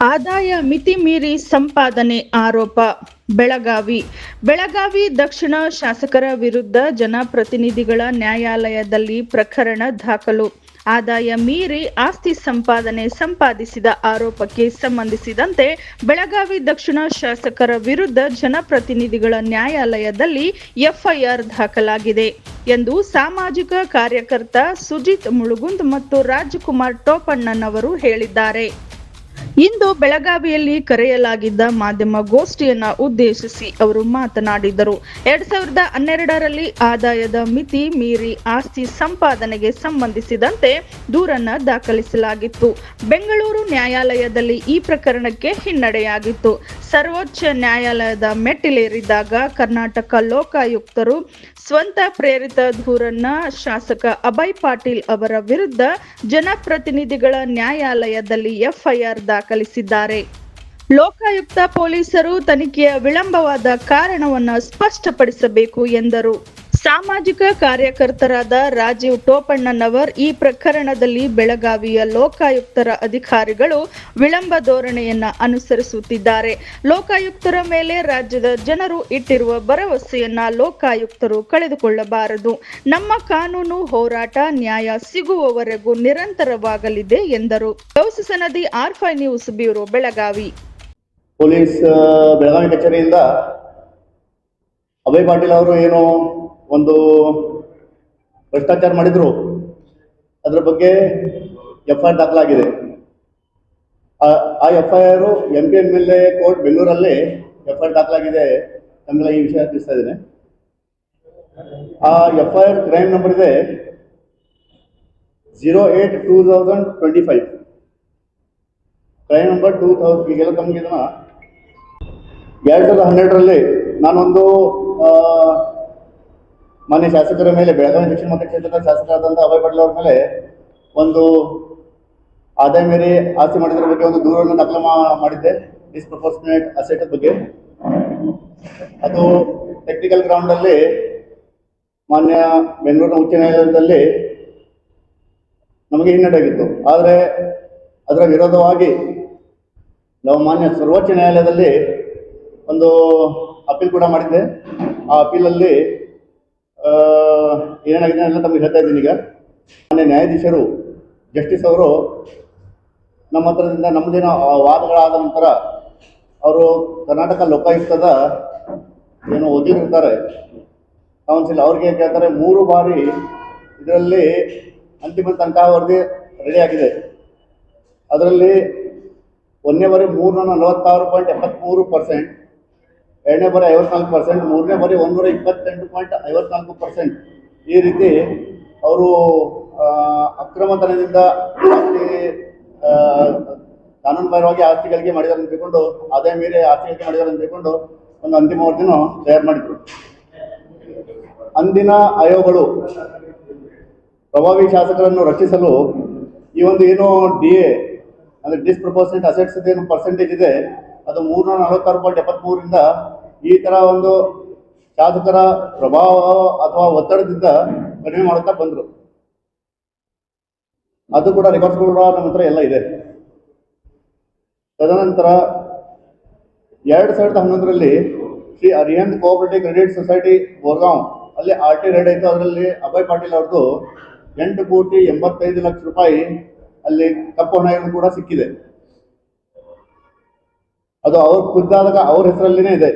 ಆದಾಯ ಮಿತಿ ಮೀರಿ ಸಂಪಾದನೆ ಆರೋಪ, ಬೆಳಗಾವಿ. ಬೆಳಗಾವಿ ದಕ್ಷಿಣ ಶಾಸಕರ ವಿರುದ್ಧ ಜನಪ್ರತಿನಿಧಿಗಳ ನ್ಯಾಯಾಲಯದಲ್ಲಿ ಪ್ರಕರಣ ದಾಖಲು. ಆದಾಯ ಮೀರಿ ಆಸ್ತಿ ಸಂಪಾದನೆ ಸಂಪಾದಿಸಿದ ಆರೋಪಕ್ಕೆ ಸಂಬಂಧಿಸಿದಂತೆ ಬೆಳಗಾವಿ ದಕ್ಷಿಣ ಶಾಸಕರ ವಿರುದ್ಧ ಜನಪ್ರತಿನಿಧಿಗಳ ನ್ಯಾಯಾಲಯದಲ್ಲಿ ಎಫ್ಐಆರ್ ದಾಖಲಾಗಿದೆ ಎಂದು ಸಾಮಾಜಿಕ ಕಾರ್ಯಕರ್ತ ಸುಜಿತ್ ಮುಳುಗುಂದ್ ಮತ್ತು ರಾಜ್ಕುಮಾರ್ ಟೋಪಣ್ಣನವರು ಹೇಳಿದ್ದಾರೆ. ಇಂದು ಬೆಳಗಾವಿಯಲ್ಲಿ ಕರೆಯಲಾಗಿದ್ದ ಮಾಧ್ಯಮ ಗೋಷ್ಠಿಯನ್ನ ಉದ್ದೇಶಿಸಿ ಅವರು ಮಾತನಾಡಿದರು. ಎರಡ್ ಸಾವಿರದ ಹನ್ನೆರಡರಲ್ಲಿ ಆದಾಯದ ಮಿತಿ ಮೀರಿ ಆಸ್ತಿ ಸಂಪಾದನೆಗೆ ಸಂಬಂಧಿಸಿದಂತೆ ದೂರನ್ನ ದಾಖಲಿಸಲಾಗಿತ್ತು. ಬೆಂಗಳೂರು ನ್ಯಾಯಾಲಯದಲ್ಲಿ ಈ ಪ್ರಕರಣಕ್ಕೆ ಹಿನ್ನಡೆಯಾಗಿತ್ತು. ಸರ್ವೋಚ್ಚ ನ್ಯಾಯಾಲಯದ ಮೆಟ್ಟಿಲೇರಿದಾಗ ಕರ್ನಾಟಕ ಲೋಕಾಯುಕ್ತರು ಸ್ವಂತ ಪ್ರೇರಿತ ದೂರನ್ನ ಶಾಸಕ ಅಭಯ್ ಪಾಟೀಲ್ ಅವರ ವಿರುದ್ಧ ಜನಪ್ರತಿನಿಧಿಗಳ ನ್ಯಾಯಾಲಯದಲ್ಲಿ ಎಫ್ಐಆರ್ ದಾಖಲಿಸಿದ್ದಾರೆ. ಲೋಕಾಯುಕ್ತ ಪೊಲೀಸರು ತನಿಖೆಯ ವಿಳಂಬವಾದ ಕಾರಣವನ್ನು ಸ್ಪಷ್ಟಪಡಿಸಬೇಕು ಎಂದರು. ಸಾಮಾಜಿಕ ಕಾರ್ಯಕರ್ತರಾದ ರಾಜೀವ್ ಟೋಪಣ್ಣನವರ್ ಈ ಪ್ರಕರಣದಲ್ಲಿ ಬೆಳಗಾವಿಯ ಲೋಕಾಯುಕ್ತರ ಅಧಿಕಾರಿಗಳು ವಿಳಂಬ ಧೋರಣೆಯನ್ನ ಅನುಸರಿಸುತ್ತಿದ್ದಾರೆ. ಲೋಕಾಯುಕ್ತರ ಮೇಲೆ ರಾಜ್ಯದ ಜನರು ಇಟ್ಟಿರುವ ಭರವಸೆಯನ್ನ ಲೋಕಾಯುಕ್ತರು ಕಳೆದುಕೊಳ್ಳಬಾರದು. ನಮ್ಮ ಕಾನೂನು ಹೋರಾಟ ನ್ಯಾಯ ಸಿಗುವವರೆಗೂ ನಿರಂತರವಾಗಲಿದೆ ಎಂದರು. ಗೌಸ ನದಿ ಆರ್ಫೈ news bureau Belagavi. Police Belagavi ಕಚೇರಿಯಿಂದ ಅಭಯ್ ಪಾಟೀಲ್ ಅವರು ಏನು ಒಂದು ಭ್ರಷ್ಟಾಚಾರ ಮಾಡಿದ್ರು, ಅದರ ಬಗ್ಗೆ ಎಫ್ ಐ ದಾಖಲಾಗಿದೆ. ಆ- F I R M P M L A court ಬೆಂಗಳೂರಲ್ಲಿ ಎಫ್ ಐ ದಾಖಲಾಗಿದೆ ನಮ್ಮೆಲ್ಲ ಈ ವಿಷಯ ತಿಳಿಸ್ತಾ ಇದ್ದೇನೆ. ಆ F I R crime number ಇದೆ zero eight two thousand twenty five crime number two thousand ಈಗೆಲ್ಲ ತಮಗೆ ಇದನ್ನ ಎರಡು ಸಾವಿರದ ಹನ್ನೆರಡರಲ್ಲಿ ನಾನೊಂದು ಮಾನ್ಯ ಶಾಸಕರ ಮೇಲೆ ಬೆಳಗಾವಿ ದಕ್ಷಿಣ ಮತಕ್ಷೇತ್ರದ ಶಾಸಕರಾದಂಥ ಅಭಯ್ ಪಟೇಲ್ ಅವರ ಮೇಲೆ ಒಂದು ಆದಾಯ ಮೇರೆ ಆಸ್ತಿ ಮಾಡಿದ್ರ ಬಗ್ಗೆ ಒಂದು ದೂರನ್ನು ನಕಲ ಮಾಡಿದ್ದೆ. ಡಿಸ್ಪ್ರಪೋರ್ಷನೇಟ್ ಅಸೆಟ್ ಬಗ್ಗೆ. ಅದು ಟೆಕ್ನಿಕಲ್ ಗ್ರೌಂಡಲ್ಲಿ ಮಾನ್ಯ ಬೆಂಗಳೂರಿನ ಉಚ್ಚ ನ್ಯಾಯಾಲಯದಲ್ಲಿ ನಮಗೆ ಹಿನ್ನಡೆಯಾಗಿತ್ತು ಆದರೆ ಅದರ ವಿರೋಧವಾಗಿ ನಾವು ಮಾನ್ಯ ಸರ್ವೋಚ್ಚ ನ್ಯಾಯಾಲಯದಲ್ಲಿ ಒಂದು ಅಪೀಲ್ ಕೂಡ ಮಾಡಿದ್ದೆ. ಆ ಅಪೀಲಲ್ಲಿ ಏನೇನಾಗಿದೆ ಎಲ್ಲ ತಮಗೆ ಹೇಳ್ತಾ ಇದ್ದೀನಿ ಈಗ. ಮಾನ್ಯ ನ್ಯಾಯಾಧೀಶರು, ಜಸ್ಟಿಸ್ ಅವರು ನಮ್ಮ ಹತ್ರದಿಂದ ನಮ್ಮದೇನ ವಾದಗಳಾದ ನಂತರ ಅವರು ಕರ್ನಾಟಕ ಲೋಕಾಯುಕ್ತದ ಏನು ಓದಿರ್ತಾರೆ ಕೌನ್ಸಿಲ್ ಅವ್ರಿಗೆ ಕೇಳ್ತಾರೆ, ಮೂರು ಬಾರಿ ಇದರಲ್ಲಿ ಅಂತಿಮ ತನಕ ವರದಿ ರೆಡಿ ಆಗಿದೆ. ಅದರಲ್ಲಿ ಒಂದನೇ ಬಾರಿ ಮೂರ್ನೂರ ನಲವತ್ತಾರು ಪಾಯಿಂಟ್ ಎಪ್ಪತ್ತ್ಮೂರು ಪರ್ಸೆಂಟ್ ಎರಡನೇ ಬಾರಿ ಐವತ್ನಾಲ್ಕು ಪರ್ಸೆಂಟ್ ಮೂರನೇ ಬಾರಿ ಒಂದೂರ ಇಪ್ಪತ್ತೆಂಟು ಪಾಯಿಂಟ್ ಐವತ್ನಾಲ್ಕು ಪರ್ಸೆಂಟ್ ಈ ರೀತಿ ಅವರು ಅಕ್ರಮತನದಿಂದ ಆಸ್ತಿ ಕಾನೂನುಬಾಹಿರವಾಗಿ ಆಸ್ತಿ ಗಳಿಕೆ ಅಂತ ತಿಳ್ಕೊಂಡು ಅದೇ ಮೀರಿ ಆಸ್ತಿ ಗಳಿಕೆ ಅಂತ ತಿಳ್ಕೊಂಡು ಒಂದು ಅಂತಿಮ ವರದಿನೂ ತಯಾರು ಮಾಡಿದ್ರು. ಅಂದಿನ ಆಯೋಗಗಳು ಪ್ರಭಾವಿ ಶಾಸಕರನ್ನು ರಕ್ಷಿಸಲು ಈ ಒಂದು ಏನು ಡಿ ಎ ಅಂದರೆ ಡಿಸ್ಪ್ರಪೋರ್ಷನೇಟ್ ಅಸೆಟ್ಸ್ ಏನು ಪರ್ಸೆಂಟೇಜ್ ಇದೆ, ಅದು ಮೂರ್ನೂರ ನಲವತ್ತಾರು ಪಾಯಿಂಟ್ ಎಪ್ಪತ್ತ್ಮೂರರಿಂದ ಈ ಥರ ಒಂದು ಶಾಸಕರ ಪ್ರಭಾವ ಅಥವಾ ಒತ್ತಡದಿಂದ ಕಡಿಮೆ ಮಾಡುತ್ತಾ ಬಂದರು. ಅದು ಕೂಡ ರೆಕಾರ್ಡ್ಸ್ ಕೂಡ ನಮ್ಮ ಎಲ್ಲ ಇದೆ. ತದನಂತರ ಎರಡು ಸಾವಿರದ ಹನ್ನೊಂದರಲ್ಲಿ Shri Ariyan cooperative credit society Borgaon ಅಲ್ಲಿ ಆರ್ ಟಿ ರೈಡ್ ಆಯಿತು. ಅದರಲ್ಲಿ ಅಭಯ್ ಪಾಟೀಲ್ ಅವ್ರದ್ದು ಎಂಟು ಕೋಟಿ ಎಂಬತ್ತೈದು ಲಕ್ಷ ರೂಪಾಯಿ ಅಲ್ಲಿ ಕಪ್ಪು ಹಣ ಕೂಡ ಸಿಕ್ಕಿದೆ. ಅದು ಅವ್ರ ಖುದ್ದಾದಾಗ ಅವ್ರ ಹೆಸರಲ್ಲಿನೇ ಇದೆ.